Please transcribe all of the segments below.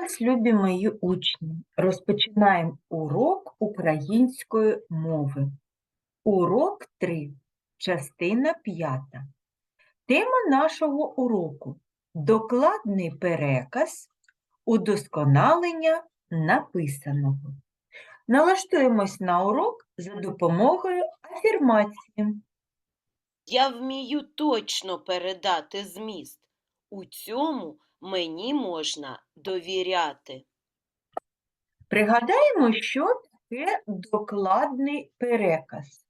вас, любі мої учні! Розпочинаємо урок української мови. Урок 3, частина 5. Тема нашого уроку докладний переказ, удосконалення написаного. Налаштуємось на урок за допомогою афірмації. Я вмію точно передати зміст. У цьому мені можна довіряти. Пригадаємо, що таке докладний переказ.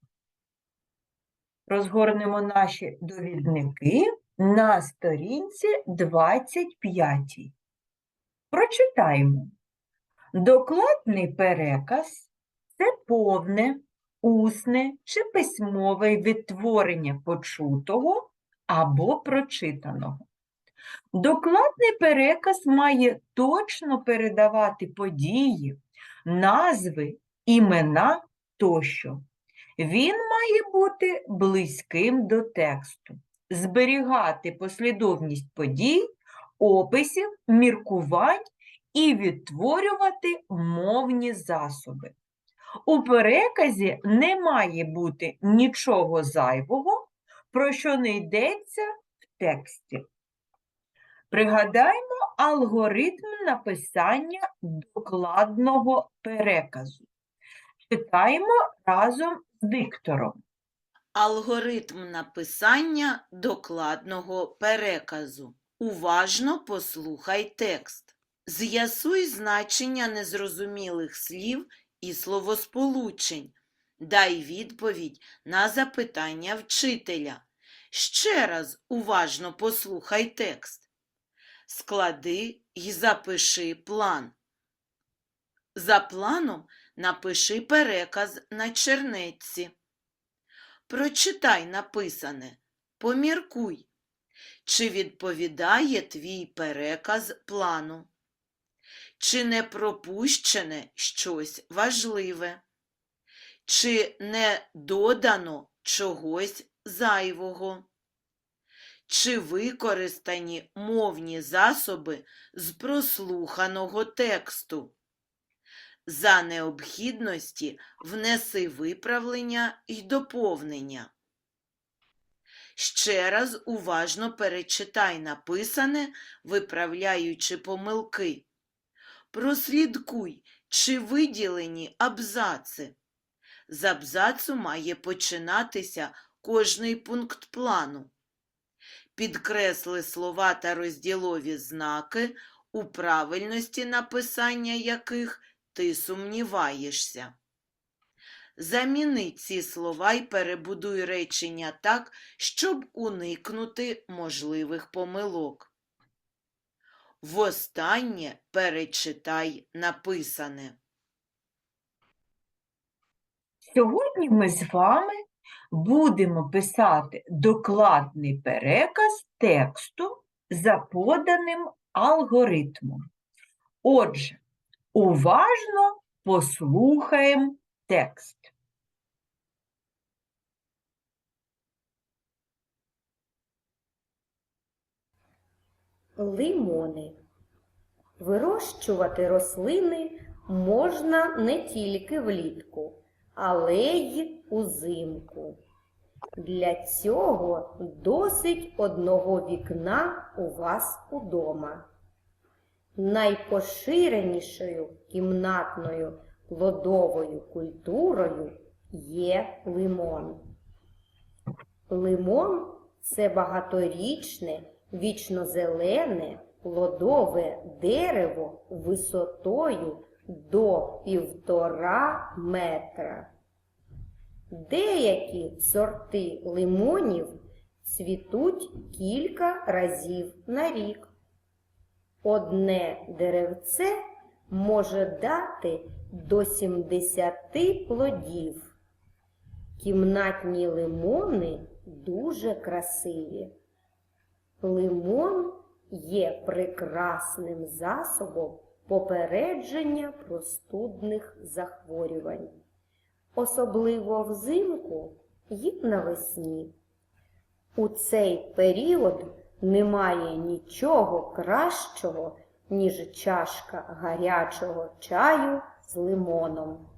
Розгорнемо наші довідники на сторінці 25. Прочитаємо. Докладний переказ це повне, усне чи письмове відтворення почутого або прочитаного. Докладний переказ має точно передавати події, назви, імена тощо. Він має бути близьким до тексту, зберігати послідовність подій, описів, міркувань і відтворювати мовні засоби. У переказі не має бути нічого зайвого, про що не йдеться в тексті. Пригадаємо алгоритм написання докладного переказу. Читаємо разом з диктором. Алгоритм написання докладного переказу. Уважно послухай текст. З'ясуй значення незрозумілих слів і словосполучень. Дай відповідь на запитання вчителя. Ще раз уважно послухай текст. Склади і запиши план. За планом напиши переказ на чернетці. Прочитай написане, поміркуй, чи відповідає твій переказ плану, чи не пропущене щось важливе, чи не додано чогось зайвого, чи використані мовні засоби з прослуханого тексту. За необхідності внеси виправлення й доповнення. Ще раз уважно перечитай написане, виправляючи помилки. Прослідкуй, чи виділені абзаци. З абзацу має починатися кожний пункт плану. Підкресли слова та розділові знаки, у правильності написання яких ти сумніваєшся. Заміни ці слова і перебудуй речення так, щоб уникнути можливих помилок. Востаннє перечитай написане. Сьогодні ми з вами будемо писати докладний переказ тексту за поданим алгоритмом. Отже, уважно послухаємо текст. Лимони. Вирощувати рослини можна не тільки влітку, але й узимку. Для цього досить одного вікна у вас удома. Найпоширенішою кімнатною плодовою культурою є лимон. Лимон це багаторічне, вічнозелене плодове дерево висотою до півтора метра. Деякі сорти лимонів цвітуть кілька разів на рік. Одне деревце може дати до 70 плодів. Кімнатні лимони дуже красиві. Лимон є прекрасним засобом попередження простудних захворювань, особливо взимку і навесні. У цей період немає нічого кращого ніж чашка гарячого чаю з лимоном.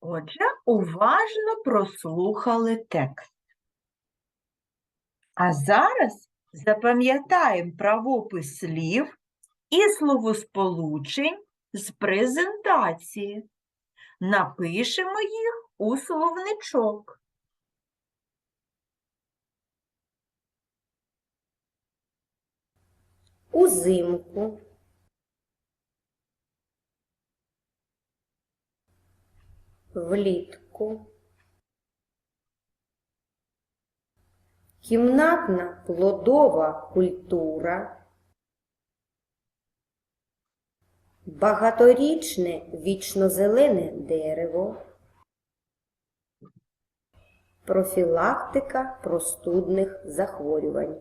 Отже, уважно прослухали текст. А зараз запам'ятаємо правопис слів і словосполучень з презентації. Напишемо їх у словничок. Узимку. Влітку. Кімнатна плодова культура. Багаторічне вічнозелене дерево. Профілактика простудних захворювань.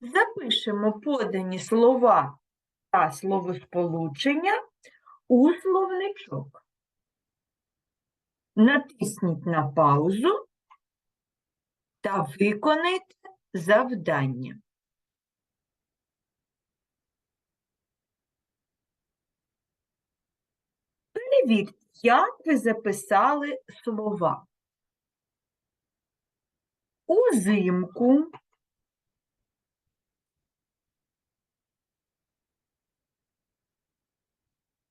Запишемо подані слова та словосполучення у словничок. Натисніть на паузу та виконайте завдання. Перевірте, як ви записали слова. Узимку.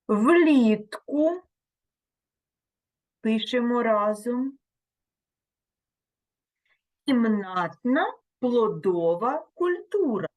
Влітку пишемо разом. Кімнатна плодова культура.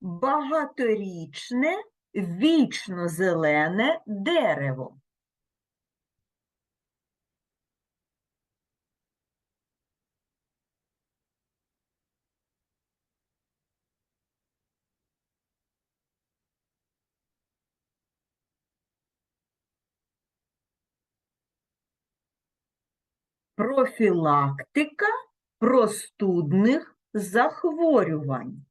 Багаторічне вічно зелене дерево. Профілактика простудних захворювань.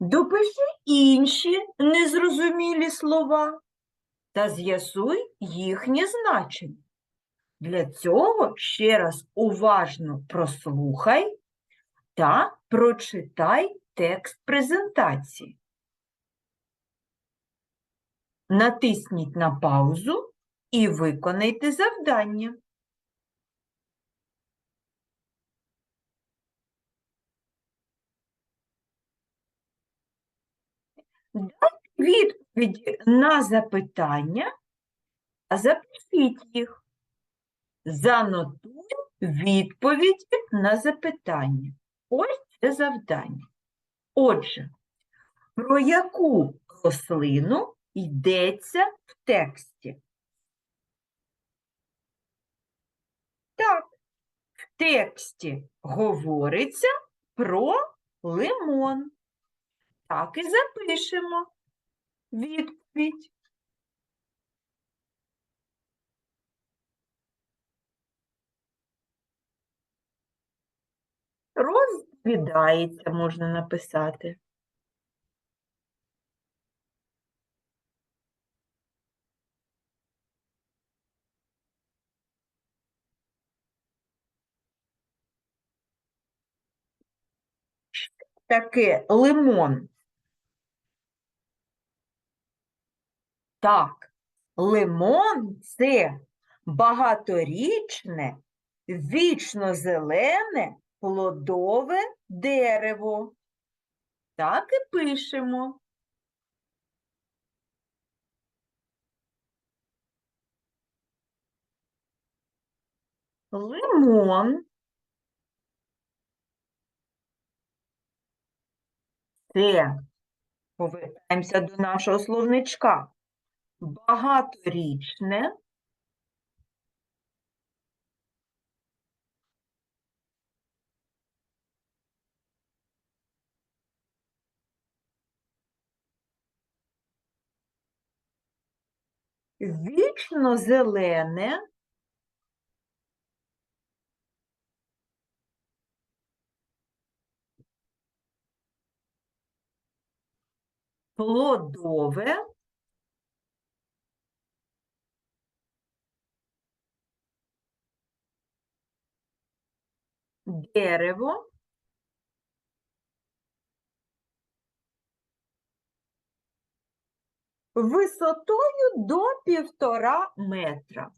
Допиши інші незрозумілі слова та з'ясуй їхнє значення. Для цього ще раз уважно прослухай та прочитай текст презентації. Натисніть на паузу і виконайте завдання. Відповіді на запитання, а запишіть їх. Занотуй відповіді на запитання. Ось це завдання. Отже, про яку рослину йдеться в тексті? Так, в тексті говориться про лимон. Так і запишемо відповідь. Розповідається, можна написати. Таке лимон. Так, лимон це багаторічне, вічно зелене плодове дерево. Так і пишемо. Лимон. Це, повертаємося до нашого словничка, багаторічне, вічно зелене, плодове, дерево, висотою до півтора метра.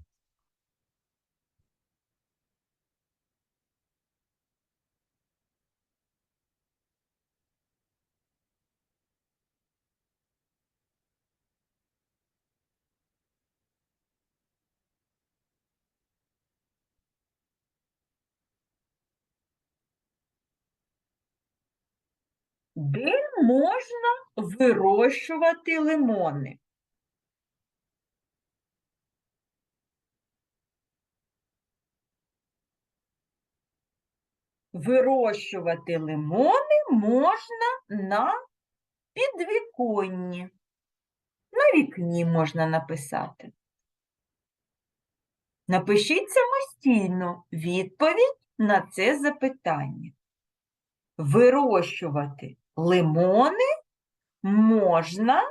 Де можна вирощувати лимони? Вирощувати лимони можна на підвіконні. На вікні можна написати. Напишіть самостійно відповідь на це запитання. Вирощувати лимони можна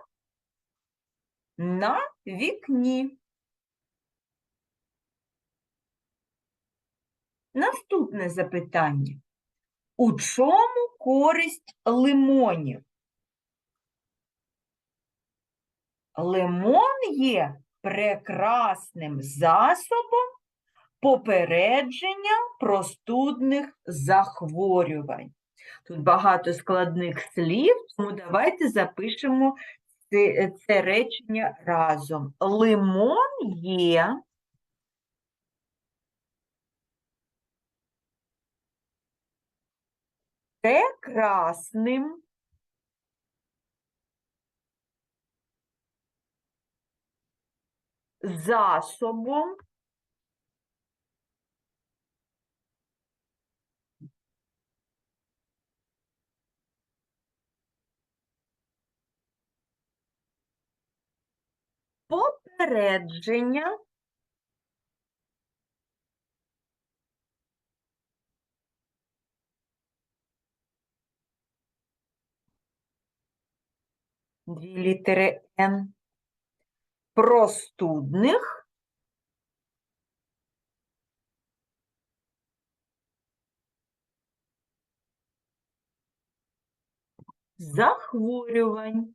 на вікні. Наступне запитання. У чому користь лимонів? Лимон є прекрасним засобом попередження простудних захворювань. Тут багато складних слів, тому давайте запишемо це, це речення разом. Лимон є. Прекрасним засобом попередження. Дві літери Н. Простудних. Захворювань.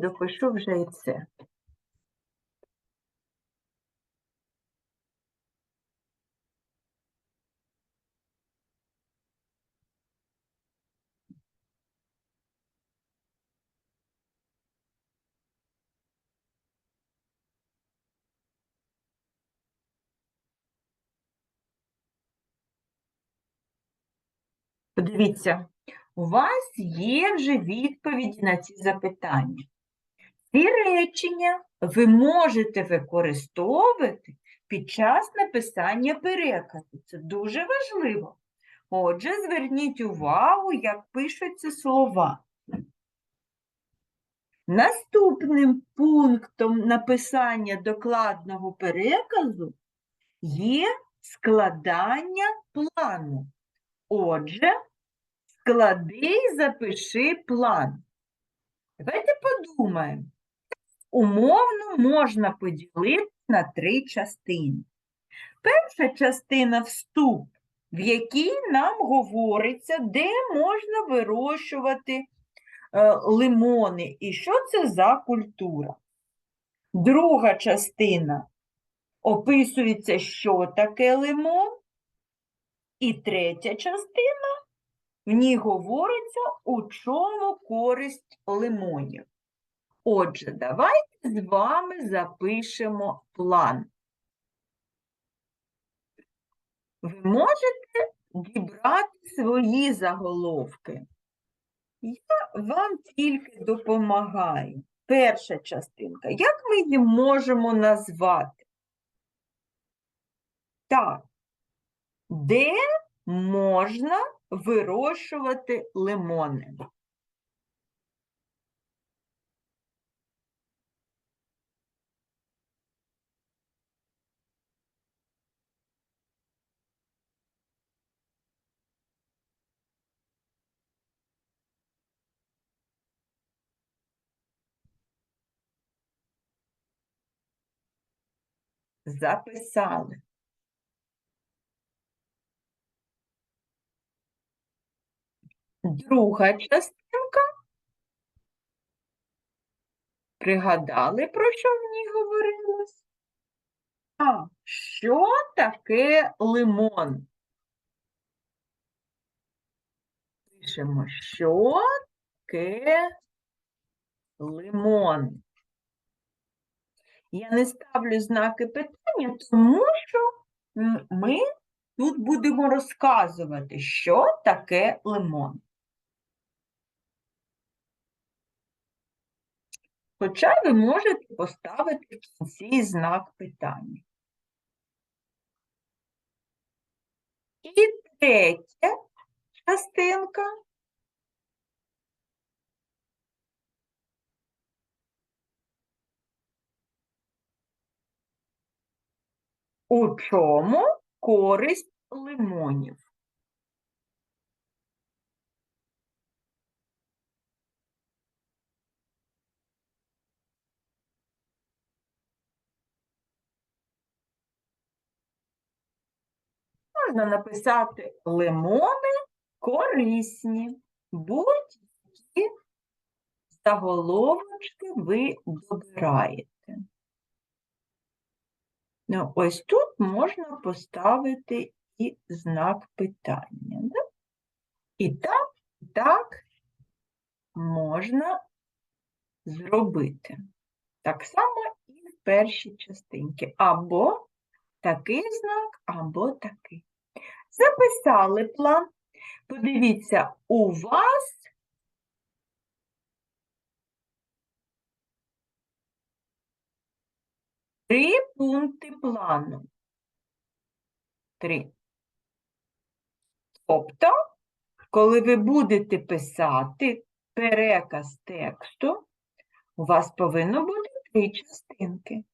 Допишу вже і це. Подивіться, у вас є вже відповіді на ці запитання. Ці речення ви можете використовувати під час написання переказу. Це дуже важливо. Отже, зверніть увагу, як пишуться слова. Наступним пунктом написання докладного переказу є складання плану. Отже, склади і запиши план. Давайте подумаємо. Умовно можна поділити на три частини. Перша частина вступ, в якій нам говориться, де можна вирощувати е, лимони і що це за культура. Друга частина описується, що таке лимон. І третя частина в ній говориться, у чому користь лимонів. Отже, давайте з вами запишемо план. Ви можете дібрати свої заголовки. Я вам тільки допомагаю. Перша частинка. Як ми її можемо назвати? Так, де можна вирощувати лимони? Записали. Друга частинка. Пригадали, про що в ній говорилось? А, що таке лимон? Пишемо, що таке лимон. Я не ставлю знаки питання, тому що ми тут будемо розказувати, що таке лимон. Хоча ви можете поставити в кінці знак питання. І третя частинка. У чому користь лимонів? Можна написати лимони корисні. Будь-які заголовочки ви добираєте. Ну, ось тут можна поставити і знак питання. Да? І так, і так можна зробити. Так само і в першій частинці. Або такий знак, або такий. Записали план. Подивіться, у вас три пункти плану. Три. Тобто, коли ви будете писати переказ тексту, у вас повинно бути три частинки.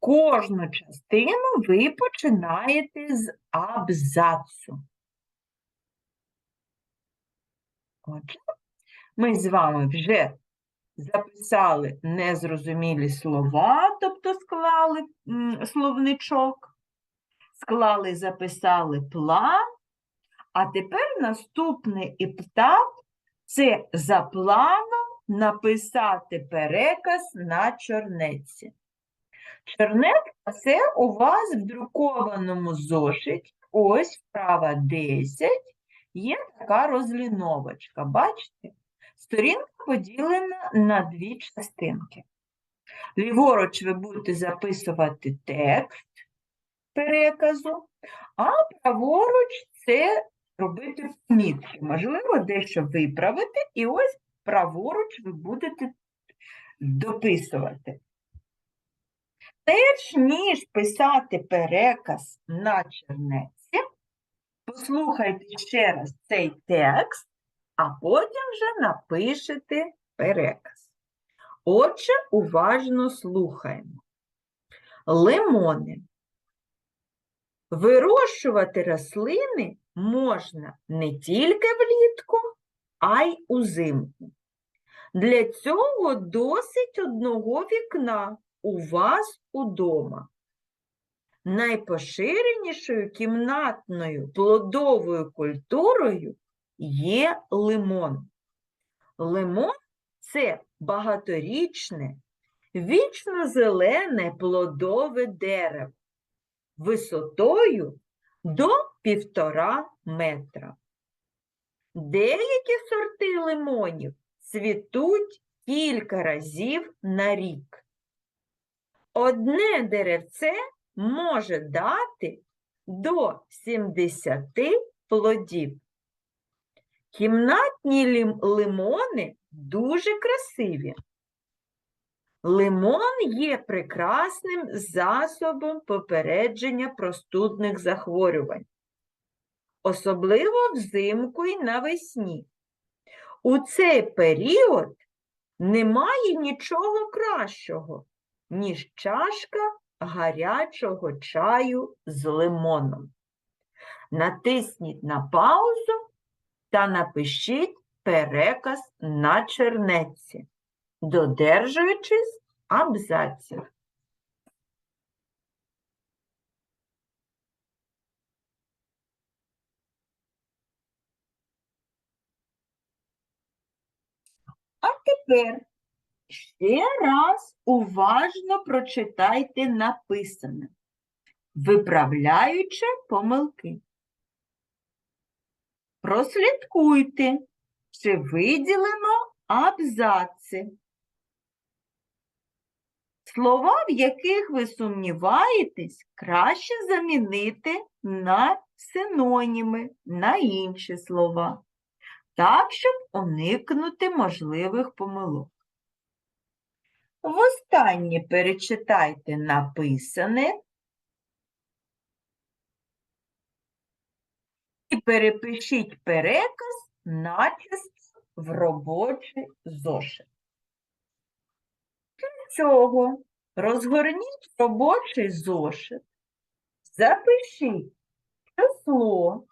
Кожну частину ви починаєте з абзацу. Отже, ми з вами вже записали незрозумілі слова, тобто склали словничок, склали, записали план, а тепер наступний етап – це за планом написати переказ на чорнеці. Чорнетка – це у вас в друкованому зошиті, ось вправа 10, є така розліновочка, бачите? Сторінка поділена на дві частинки. Ліворуч ви будете записувати текст переказу, а праворуч це робити помітки. Можливо, дещо виправити, і ось праворуч ви будете дописувати. Перш ніж писати переказ на чернеці, послухайте ще раз цей текст, а потім вже напишете переказ. Отже, уважно слухаємо. Лимони. Вирощувати рослини можна не тільки влітку, а й узимку. Для цього досить одного вікна у вас удома. Найпоширенішою кімнатною плодовою культурою є лимон. Лимон це багаторічне, вічно-зелене плодове дерево висотою до півтора метра. Деякі сорти лимонів цвітуть кілька разів на рік. Одне деревце може дати до 70 плодів. Кімнатні лимони дуже красиві. Лимон є прекрасним засобом попередження простудних захворювань, особливо взимку і навесні. У цей період немає нічого кращого, ніж чашка гарячого чаю з лимоном. Натисніть на паузу та напишіть переказ на чернетці, додержуючись абзаців. А тепер ще раз уважно прочитайте написане, виправляючи помилки. Прослідкуйте, чи виділено абзаци. Слова, в яких ви сумніваєтесь, краще замінити на синоніми, на інші слова, так, щоб уникнути можливих помилок. Востаннє перечитайте написане і перепишіть переказ начисто в робочий зошит. Для цього розгорніть робочий зошит, запишіть число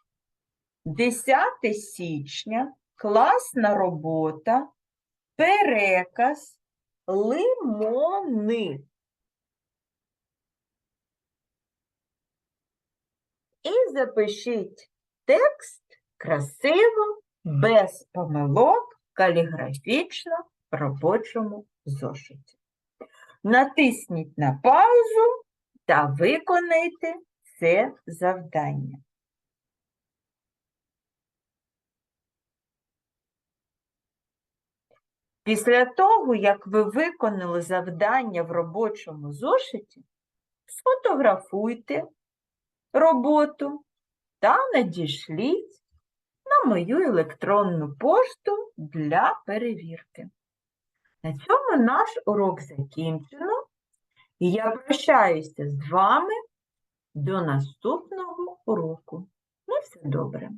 10 січня, класна робота, переказ, лимони. І запишіть текст красиво, без помилок, каліграфічно в робочому зошиті. Натисніть на паузу та виконайте це завдання. Після того, як ви виконали завдання в робочому зошиті, сфотографуйте роботу та надішліть на мою електронну пошту для перевірки. На цьому наш урок закінчено, і я прощаюся з вами до наступного уроку. На все добре!